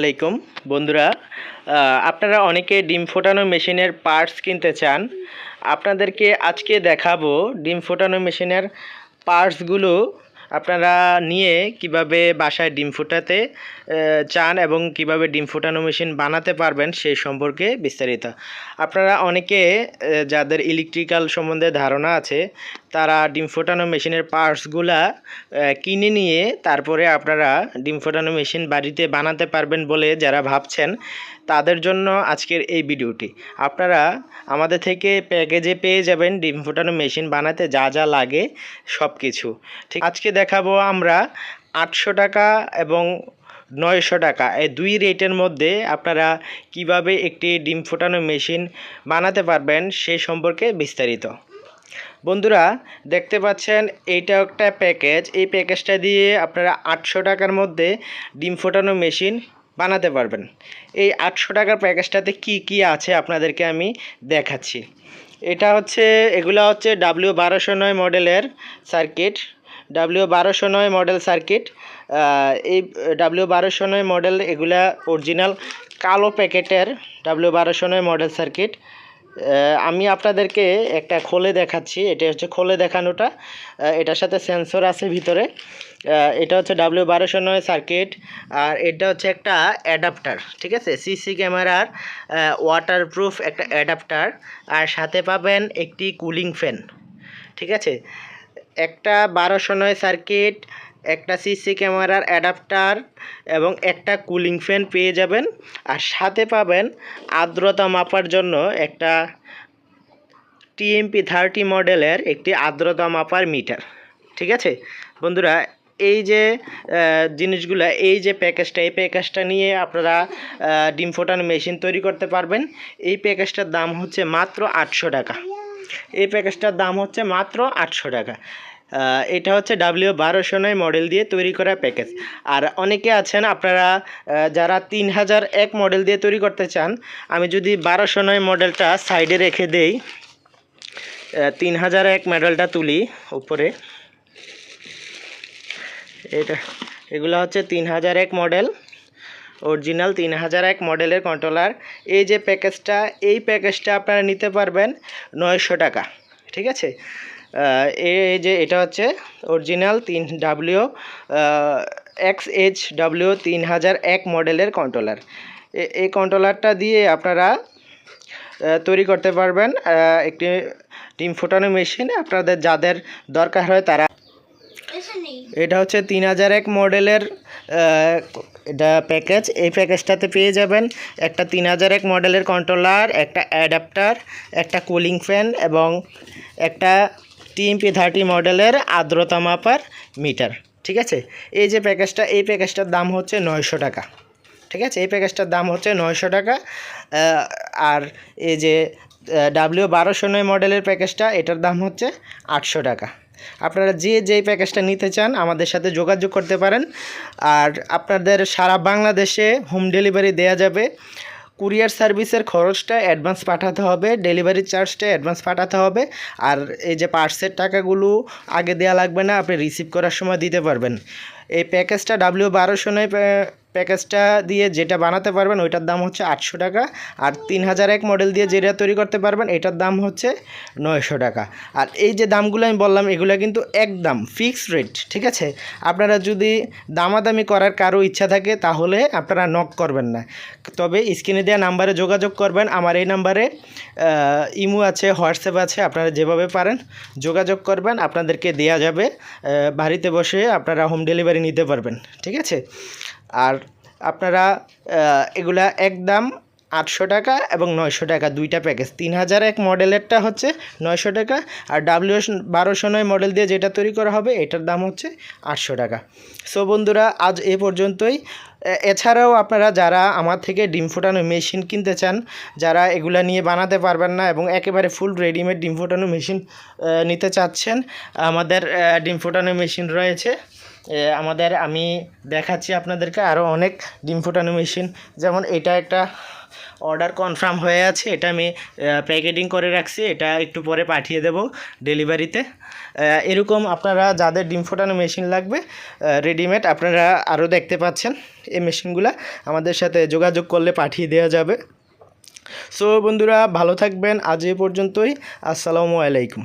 আলাইকুম। বন্ধুরা আপনারা অনেকে ডিম ফোটানো মেশিনের পার্টস কিনতে চান। আপনাদেরকে আজকে দেখাবো ডিম ফোটানো মেশিনের পার্টসগুলো আপনারা নিয়ে কীভাবে বাসায় ডিম ফোটাতে চান এবং কীভাবে ডিম ফোটানো মেশিন বানাতে পারবেন সেই সম্পর্কে বিস্তারিত। আপনারা অনেকে যাদের ইলেকট্রিক্যাল সম্বন্ধে ধারণা আছে তারা ডিম ফোটানো মেশিনের পার্টসগুলা কিনে নিয়ে তারপরে আপনারা ডিম ফোটানো মেশিন বাড়িতে বানাতে পারবেন বলে যারা ভাবছেন, তাদের জন্য আজকের এই ভিডিওটি। আপনারা আমাদের থেকে প্যাকেজে পেয়ে যাবেন ডিম ফোটানো মেশিন বানাতে যা যা লাগে সব কিছু ঠিক আজকে দেখাবো আমরা আটশো টাকা এবং নয়শো টাকা, এই দুই রেটের মধ্যে আপনারা কীভাবে একটি ডিম ফোটানো মেশিন বানাতে পারবেন সে সম্পর্কে বিস্তারিত। বন্ধুরা, দেখতে পাচ্ছেন, এইটা একটা প্যাকেজ। এই প্যাকেজটা দিয়ে আপনারা আটশো টাকার মধ্যে ডিম ফোটানো মেশিন বানাতে পারবেন। এই আটশো টাকার প্যাকেজটাতে কি কি আছে আপনাদেরকে আমি দেখাচ্ছি। এটা হচ্ছে, এগুলা হচ্ছে ডাব্লিউ বারোশো নয় মডেলের সার্কিট। ডাব্লিউ বারোশো নয় মডেল সার্কিট। এই ডাব্লিউ বারোশো নয় মডেল এগুলা অরিজিনাল কালো প্যাকেটের ডাব্লিউ বারোশো নয় মডেল সার্কিট। আমি আপনাদেরকে একটা খোলে দেখাচ্ছি। এটা হচ্ছে খোলে দেখানোটা। এটার সাথে সেন্সর আছে ভিতরে। এটা হচ্ছে ডাব্লিউ বারোশো নয় সার্কিট আর এটা হচ্ছে একটা অ্যাডাপ্টার ঠিক আছে? সিসি ক্যামেরার ওয়াটারপ্রুফ একটা অ্যাডাপ্টার আর সাথে পাবেন একটি কুলিং ফ্যান ঠিক আছে? একটা বারোশো নয় সার্কিট একটা সিসি ক্যামেরার অ্যাডাপ্টার এবং একটা কুলিং ফ্যান পেয়ে যাবেন। আর সাথে পাবেন আর্দ্রতা মাপার জন্য একটা টিএমপি থার্টি মডেলের একটি আর্দ্রতা মাপার মিটার ঠিক আছে? বন্ধুরা, এই যে জিনিসগুলো, এই যে প্যাকেজটা এই প্যাকেজটা নিয়ে আপনারা ডিম ফোটানো মেশিন তৈরি করতে পারবেন। এই প্যাকেজটার দাম হচ্ছে মাত্র আটশো টাকা। এই প্যাকেজটার দাম হচ্ছে মাত্র আটশো টাকা। এটা হচ্ছে ডাব্লিউ বারোশো নয় মডেল দিয়ে তৈরি করা প্যাকেজ আর অনেকে আছেন, আপনারা যারা তিন হাজার এক মডেল দিয়ে তৈরি করতে চান, আমি যদি বারোশো নয় মডেলটা সাইডে রেখে দেই তিন হাজার এক মডেলটা তুলি উপরে। এটা, এগুলো হচ্ছে তিন হাজার এক মডেল অরিজিনাল তিন হাজার এক মডেলের কন্ট্রোলার এই যে প্যাকেজটা এই প্যাকেজটা আপনারা নিতে পারবেন নয়শো টাকা, ঠিক আছে? এই যে এটা হচ্ছে অরিজিনাল তিন ডাব্লিউ এক্স এইচ ডাব্লিউ তিন হাজার এক মডেলের কন্ট্রোলার এই কন্ট্রোলারটা দিয়ে আপনারা তৈরি করতে পারবেন একটি ডিম ফোটানো মেশিন। আপনাদের যাদের দরকার হয় তারা এটা হচ্ছে তিন হাজার এক মডেলের এটা প্যাকেজ এই প্যাকেজটাতে পেয়ে যাবেন একটা তিন হাজার এক মডেলের কন্ট্রোলার একটা অ্যাডাপ্টার একটা কুলিং ফ্যান এবং একটা টিএমপি থার্টি মডেলের আর্দ্রতা মাপার মিটার ঠিক আছে? এই যে প্যাকেজটা এই প্যাকেজটার দাম হচ্ছে নয়শো টাকা, ঠিক আছে? এই প্যাকেজটার দাম হচ্ছে নয়শো টাকা আর এই যে ডাব্লিউ বারোশো নয় মডেলের প্যাকেজটা এটার দাম হচ্ছে আটশো টাকা। আপনারা যে যেই প্যাকেজটা নিতে চান, আমাদের সাথে যোগাযোগ করতে পারেন। আর আপনাদের সারা বাংলাদেশে হোম ডেলিভারি দেয়া যাবে। কুরিয়ার সার্ভিসের খরচটা অ্যাডভান্স পাঠাতে হবে, ডেলিভারি চার্জটা অ্যাডভান্স পাঠাতে হবে, আর এই যে পার্সের টাকাগুলো আগে দেওয়া লাগবে না, আপনি রিসিভ করার সময় দিতে পারবেন। এই প্যাকেজটা ডাব্লিউ বারোশো নয় প্যাকেজটা দিয়ে যেটা বানাতে পারবেন, ওইটার দাম হচ্ছে আটশো টাকা। আর তিন হাজার এক মডেল দিয়ে যেটা তৈরি করতে পারবেন, এটার দাম হচ্ছে নয়শো টাকা। আর এই যে দামগুলো আমি বললাম, এগুলো কিন্তু একদম ফিক্সড রেট ঠিক আছে? আপনারা যদি দামাদামি করার কারও ইচ্ছা থাকে, তাহলে আপনারা নক করবেন না। তবে স্ক্রিনে দেওয়া নাম্বারে যোগাযোগ করবেন। আমার এই নাম্বারে ইমো আছে, হোয়াটসঅ্যাপ আছে, আপনারা যেভাবে পারেন যোগাযোগ করবেন। আপনাদেরকে দেয়া যাবে বাড়িতে বসে আপনারা হোম ডেলিভারি নিতে পারবেন, ঠিক আছে? আর আপনারা এগুলা একদম আটশো টাকা এবং নয়শো টাকা, দুইটা প্যাকেজ। তিন হাজার এক মডেলেরটা হচ্ছে নয়শো টাকা আর ডাব্লিউ বারোশো নয় মডেল দিয়ে যেটা তৈরি করা হবে, এটার দাম হচ্ছে আটশো টাকা। সো বন্ধুরা, আজ এ পর্যন্তই। এছাড়াও আপনারা যারা আমার থেকে ডিম ফোটানো মেশিন কিনতে চান, যারা এগুলা নিয়ে বানাতে পারবেন না এবং একেবারে ফুল রেডিমেড ডিম ফোটানো মেশিন নিতে চাচ্ছেন, আমাদের ডিম ফোটানো মেশিন রয়েছে। আমাদের, আমি দেখাচ্ছি আপনাদেরকে আরও অনেক ডিম ফোটানো মেশিন। যেমন এটা একটা অর্ডার কনফার্ম হয়ে আছে, এটা আমি প্যাকেটিং করে রাখছি, এটা একটু পরে পাঠিয়ে দেব ডেলিভারিতে এরকম আপনারা যাদের ডিম ফোটানো মেশিন লাগবে রেডিমেড আপনারা আরও দেখতে পাচ্ছেন এই মেশিনগুলো। আমাদের সাথে যোগাযোগ করলে পাঠিয়ে দেওয়া যাবে। সো বন্ধুরা, ভালো থাকবেন। আজ এ পর্যন্তই। আসসালামু আলাইকুম।